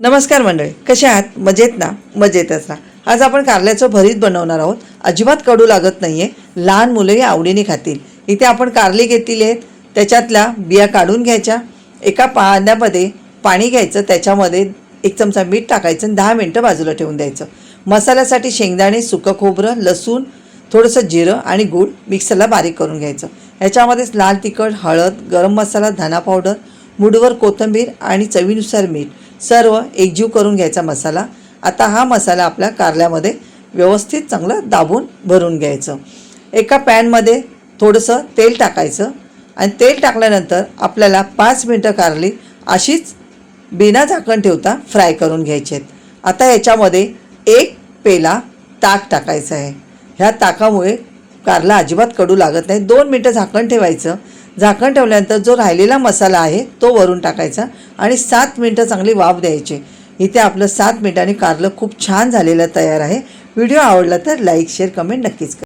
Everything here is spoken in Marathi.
नमस्कार मंडळी कसे आहात? मजेत ना? मजेतच ना. आज आपण कारल्याचं भरीत बनवणार आहोत. अजिबात कडू लागत नाही आहे लहान मुलंही आवडीने खातील. इथे आपण कारले घेतलेली आहेत. त्याच्यातल्या बिया काढून घ्यायच्या. एका पाण्यामध्ये पाणी घ्यायचं. त्याच्यामध्ये एक चमचा मीठ टाकायचं आणि दहा मिनटं बाजूला ठेवून द्यायचं. मसाल्यासाठी शेंगदाणे सुकं खोबरं लसूण थोडंसं जिरं आणि गूळ मिक्सरला बारीक करून घ्यायचं. ह्याच्यामध्येच लाल तिखट हळद गरम मसाला धना पावडर मुठभर कोथिंबीर आणि चवीनुसार मीठ. सर्व एकजीव करून घ्यायचा मसाला. आता हा मसाला आपल्या कारल्यामध्ये व्यवस्थित चांगलं दाबून भरून घ्यायचं. एका पॅनमध्ये थोडंसं तेल टाकायचं आणि तेल टाकल्यानंतर आपल्याला पाच मिनटं कारली अशीच बिना झाकण ठेवता फ्राय करून घ्यायचे आहेत आता याच्यामध्ये एक पेला ताक टाकायचं आहे. ह्या ताकामुळे कारला अजिबात कडू लागत नाही. दोन मिनटं झाकण ठेवायचं. झाकण ठेवल्यानंतर जो राहिलेला मसाला आहे तो वरून टाकायचा आणि सात मिनटं चांगली वाफ द्यायची. इथे आपलं सात मिनटांनी कारलं खूप छान झालेलं तयार आहे. व्हिडिओ आवडला तर लाईक शेअर कमेंट नक्कीच करा.